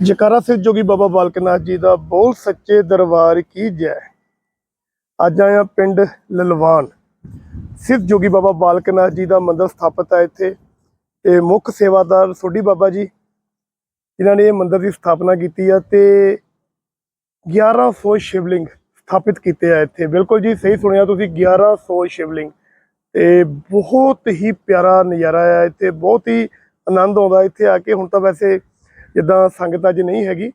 ਜਕਾਰਾ ਸਿੱਧ ਜੋਗੀ ਬਾਬਾ ਬਾਲਕ ਨਾਥ ਜੀ ਦਾ ਬਹੁਤ ਸੱਚੇ ਦਰਬਾਰ ਕੀ ਜੈ। ਅੱਜ ਆਇਆ ਪਿੰਡ ਲਲਵਾਨ। ਸਿੱਧ ਜੋਗੀ ਬਾਬਾ ਬਾਲਕ ਨਾਥ ਜੀ ਦਾ ਮੰਦਿਰ ਸਥਾਪਿਤ ਹੈ ਇੱਥੇ ਤੇ ਮੁੱਖ ਸੇਵਾਦਾਰ ਸੋਢੀ ਬਾਬਾ ਜੀ, ਜਿਨ੍ਹਾਂ ਨੇ ਇਹ ਮੰਦਿਰ ਦੀ ਸਥਾਪਨਾ ਕੀਤੀ ਆ ਤੇ 1100 ਸ਼ਿਵਲਿੰਗ ਸਥਾਪਿਤ ਕੀਤੇ ਆ ਇੱਥੇ। ਬਿਲਕੁਲ ਜੀ ਸਹੀ ਸੁਣਿਆ ਤੁਸੀਂ 1100 ਸ਼ਿਵਲਿੰਗ। ਤੇ ਬਹੁਤ ਹੀ ਪਿਆਰਾ ਨਜ਼ਾਰਾ ਆ ਇੱਥੇ, ਬਹੁਤ ਹੀ ਆਨੰਦ ਆਉਂਦਾ ਇੱਥੇ ਆ ਕੇ। ਹੁਣ ਤਾਂ ਵੈਸੇ ਜਿੱਦਾਂ ਸੰਗਤਾਂ 'ਚ ਨਹੀਂ ਹੈਗੀ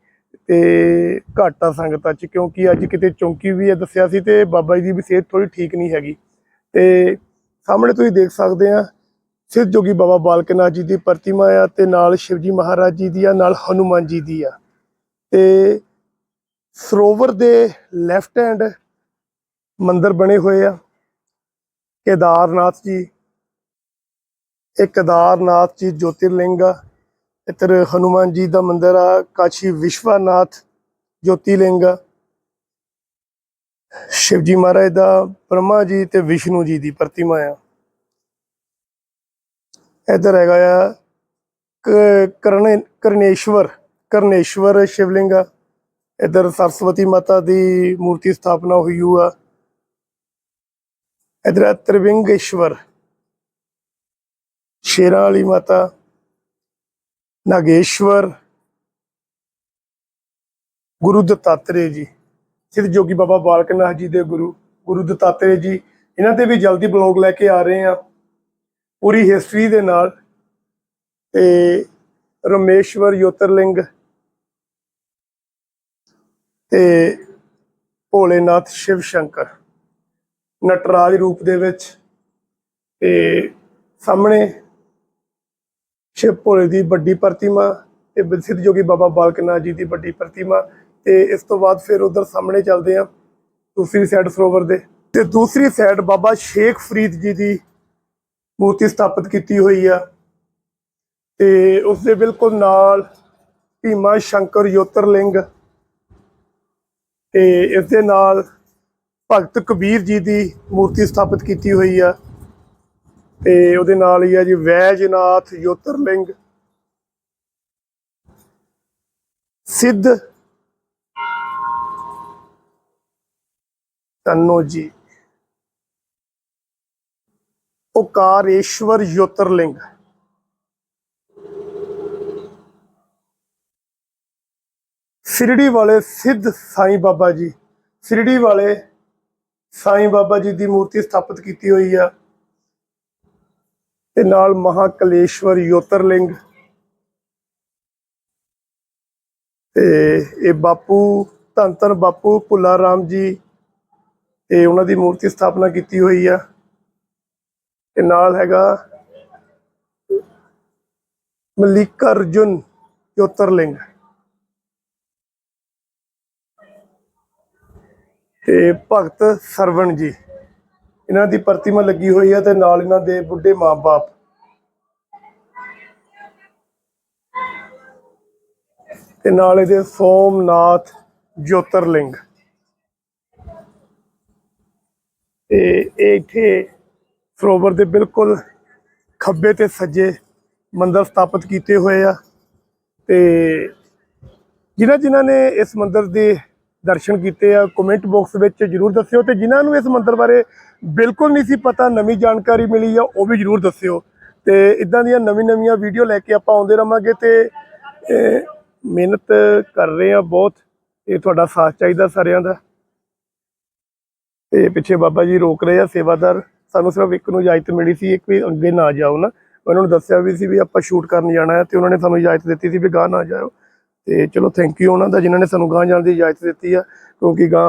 ਤੇ ਘੱਟ ਆ ਸੰਗਤਾਂ 'ਚ, ਕਿਉਂਕਿ ਅੱਜ ਕਿਤੇ ਚੌਂਕੀ ਵੀ ਹੈ ਦੱਸਿਆ ਸੀ ਤੇ ਬਾਬਾ ਜੀ ਦੀ ਵੀ ਸਿਹਤ ਥੋੜੀ ਠੀਕ ਨਹੀਂ ਹੈਗੀ। ਤੇ ਸਾਹਮਣੇ ਤੁਸੀਂ ਦੇਖ ਸਕਦੇ ਆ, ਸਿੱਧ ਜੋਗੀ ਬਾਬਾ ਬਾਲਕਨਾਥ ਜੀ ਦੀ ਪ੍ਰਤਿਮਾ ਆ ਤੇ ਨਾਲ ਸ਼ਿਵਜੀ ਮਹਾਰਾਜ ਜੀ ਦੀ ਆ, ਨਾਲ ਹਨੂਮਾਨ ਜੀ ਦੀ ਆ। ਤੇ ਸਰੋਵਰ ਦੇ ਲੈਫਟ ਹੈਂਡ ਮੰਦਰ ਬਣੇ ਹੋਏ ਆ, ਕੇਦਾਰਨਾਥ ਜੀ, ਇਹ ਕੇਦਾਰਨਾਥ ਜੀ ਜੋਤਿਰਲਿੰਗ ਆ। ਇੱਧਰ ਹਨੂਮਾਨ ਜੀ ਦਾ ਮੰਦਿਰ ਆ, ਕਾਸ਼ੀ ਵਿਸ਼ਵਨਾਥ ਜੋਤੀਲਿੰਗ। ਆ ਸ਼ਿਵਜੀ ਮਹਾਰਾਜ ਦਾ, ਬ੍ਰਹਮਾ ਜੀ ਤੇ ਵਿਸ਼ਨੂੰ ਜੀ ਦੀ ਪ੍ਰਤਿਮਾ ਆ। ਇੱਧਰ ਹੈਗਾ ਆ ਕਰਨੇ, ਕਰਨੇਸ਼ਵਰ ਕਰਨੇਸ਼ਵਰ ਸ਼ਿਵਲਿੰਗ। ਆ ਇੱਧਰ ਸਰਸਵਤੀ ਮਾਤਾ ਦੀ ਮੂਰਤੀ ਸਥਾਪਨਾ ਹੋਈ ਹੋਈ ਆ। ਇੱਧਰ ਹੈ ਤ੍ਰਿਵਿੰਗੇਸ਼ਵਰ। ਸ਼ੇਰਾਂ ਵਾਲੀ ਮਾਤਾ। ਨਾਗੇਸ਼ਵਰ, ਗੁਰੂ ਦਤਾਤਰੇय ਜੀ, ਸਿੱਧ ਜੋਗੀ ਬਾਬਾ ਬਾਲਕ ਨਾਥ ਜੀ ਦੇ ਗੁਰੂ ਗੁਰੂ ਦਤਾਤਰੇय ਜੀ, ਇਹਨਾਂ ਤੇ ਵੀ ਜਲਦੀ ਬਲੌਗ ਲੈ ਕੇ ਆ ਰਹੇ ਆ ਪੂਰੀ ਹਿਸਟਰੀ ਦੇ ਨਾਲ ਤੇ ਰਮੇਸ਼ਵਰ ਯੋਤਰਲਿੰਗ ਤੇ ਭੋਲੇਨਾਥ ਸ਼ਿਵ ਸ਼ੰਕਰ, ਨਟਰਾਜ ਰੂਪ ਦੇ ਵਿੱਚ ਤੇ ਸਾਹਮਣੇ ਸ਼ਿਵ ਭੋਲੇ ਦੀ ਵੱਡੀ ਪ੍ਰਤਿਮਾ ਤੇ ਸਿੱਧ ਜੋਗੀ ਬਾਬਾ ਬਾਲਕਨਾਥ ਜੀ ਦੀ ਵੱਡੀ ਪ੍ਰਤਿਮਾ ਤੇ ਇਸ ਤੋਂ ਬਾਅਦ ਫਿਰ ਉਧਰ ਸਾਹਮਣੇ ਚੱਲਦੇ ਆ ਦੂਸਰੀ ਸਾਈਡ ਸਰੋਵਰ ਦੇ। ਤੇ ਦੂਸਰੀ ਸਾਈਡ ਬਾਬਾ ਸ਼ੇਖ ਫਰੀਦ ਜੀ ਦੀ ਮੂਰਤੀ ਸਥਾਪਿਤ ਕੀਤੀ ਹੋਈ ਆ। ਤੇ ਉਸ ਦੇ ਬਿਲਕੁਲ ਨਾਲ ਭੀਮਾ ਸ਼ੰਕਰ ਯੋਤਰਲਿੰਗ ਤੇ ਇਸ ਦੇ ਨਾਲ ਭਗਤ ਕਬੀਰ ਜੀ ਦੀ ਮੂਰਤੀ ਸਥਾਪਿਤ ਕੀਤੀ ਹੋਈ ਆ। ਤੇ ਉਹਦੇ ਨਾਲ ਹੀ ਆ ਜੀ ਵੈਜਨਾਥ ਯੋਤਰਲਿੰਗ। ਸਿੱਧ। ਤਨੋ ਜੀ। ਓਕਾਰੇਸ਼ਵਰ ਯੋਤਰਲਿੰਗ। ਸਿਰੜੀ ਵਾਲੇ ਸਿੱਧ ਸਾਈਂ ਬਾਬਾ ਜੀ। ਸਿਰੜੀ ਵਾਲੇ ਸਾਈਂ ਬਾਬਾ ਜੀ ਦੀ ਮੂਰਤੀ ਸਥਾਪਿਤ ਕੀਤੀ ਹੋਈ ਆ। ਤੇ ਨਾਲ ਮਹਾਕਲੇਸ਼ਵਰ ਯੋਤਰਲਿੰਗ। ਤੇ ਇਹ ਬਾਪੂ ਧੰਨ ਧੰਨ ਬਾਪੂ ਭੁੱਲਾ ਰਾਮ ਜੀ, ਤੇ ਉਹਨਾਂ ਦੀ ਮੂਰਤੀ ਸਥਾਪਨਾ ਕੀਤੀ ਹੋਈ ਆ। ਤੇ ਨਾਲ ਹੈਗਾ ਮਲਿਕਾਰਜੁਨ ਯੋਤਰਲਿੰਗ। ਤੇ ਭਗਤ ਸਰਵਣ ਜੀ। ਇਹਨਾਂ ਦੀ ਪ੍ਰਤਿਮਾ ਲੱਗੀ ਹੋਈ ਹੈ ਤੇ ਨਾਲ ਇਹਨਾਂ ਦੇ ਬੁੱਢੇ ਮਾਪੇ ਤੇ ਨਾਲ ਇਹਦੇ ਸੋਮਨਾਥ ਜੋਤਰਲਿੰਗ। ਤੇ ਇਹ ਇੱਥੇ ਸਰੋਵਰ ਦੇ ਬਿਲਕੁਲ ਖੱਬੇ ਤੇ ਸੱਜੇ ਮੰਦਰ ਸਥਾਪਿਤ ਕੀਤੇ ਹੋਏ ਆ। ਤੇ ਜਿਨ੍ਹਾਂ ਜਿਨ੍ਹਾਂ ਨੇ ਇਸ ਮੰਦਰ ਦੇ ਦਰਸ਼ਨ ਕੀਤੇ ਆ ਕਮੈਂਟ ਬਾਕਸ ਵਿੱਚ ਜਰੂਰ ਦੱਸਿਓ ਤੇ ਜਿਨ੍ਹਾਂ ਨੂੰ ਇਸ ਮੰਦਿਰ ਬਾਰੇ ਬਿਲਕੁਲ ਨਹੀਂ ਸੀ ਪਤਾ, ਨਵੀਂ ਜਾਣਕਾਰੀ ਮਿਲੀ ਆ, ਉਹ ਵੀ ਜਰੂਰ ਦੱਸਿਓ। ਤੇ ਇਦਾਂ ਦੀਆਂ ਨਵੀਂ ਨਵੀਆਂ ਵੀਡੀਓ ਲੈ ਕੇ ਆਪਾਂ ਆਉਂਦੇ ਰਵਾਂਗੇ ਤੇ ਮਿਹਨਤ ਕਰ ਰਹੇ ਆ ਬਹੁਤ। ਇਹ ਤੁਹਾਡਾ ਸਾਥ ਚਾਹੀਦਾ ਸਾਰਿਆਂ ਦਾ। ਤੇ ਪਿੱਛੇ ਬਾਬਾ ਜੀ ਰੋਕ ਰਹੇ ਆ, ਸੇਵਾਦਾਰ। ਸਾਨੂੰ ਸਿਰਫ ਇੱਕ ਨੂੰ ਇਜਾਜ਼ਤ ਮਿਲੀ ਸੀ, ਇੱਕ ਵੀ ਅੱਗੇ ਨਾ ਜਾਓ ਨਾ। ਉਹਨਾਂ ਨੂੰ ਦੱਸਿਆ ਵੀ ਸੀ ਵੀ ਆਪਾਂ ਸ਼ੂਟ ਕਰਨ ਜਾਣਾ ਹੈ ਤੇ ਉਹਨਾਂ ਨੇ ਸਾਨੂੰ ਇਜਾਜ਼ਤ ਦਿੱਤੀ ਸੀ ਵੀ ਗਾਹ ਨਾ ਜਾਓ। ਤੇ ਚਲੋ ਥੈਂਕ ਯੂ ਉਹਨਾਂ ਦਾ ਜਿਨ੍ਹਾਂ ਨੇ ਸਾਨੂੰ ਗਾਂ ਜਾਣ ਦੀ ਇਜਾਜ਼ਤ ਦਿੱਤੀ ਆ, ਕਿਉਂਕਿ ਗਾਂ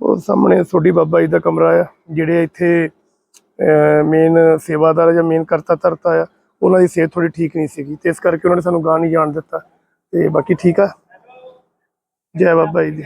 ਉਹ ਸਾਹਮਣੇ ਸੋਢੀ ਬਾਬਾ ਜੀ ਦਾ ਕਮਰਾ ਆ, ਜਿਹੜੇ ਇੱਥੇ ਮੇਨ ਸੇਵਾਦਾਰ ਜਾਂ ਮੇਨ ਕਰਤਾ ਧਰਤਾ ਆ, ਉਹਨਾਂ ਦੀ ਸਿਹਤ ਥੋੜੀ ਠੀਕ ਨਹੀਂ ਸੀਗੀ ਤੇ ਇਸ ਕਰਕੇ ਉਹਨਾਂ ਨੇ ਸਾਨੂੰ ਗਾਂ ਨਹੀਂ ਜਾਣ ਦਿੱਤਾ ਤੇ ਬਾਕੀ ਠੀਕ ਆ? ਜੈ ਬਾਬਾ ਜੀ ਦੀ।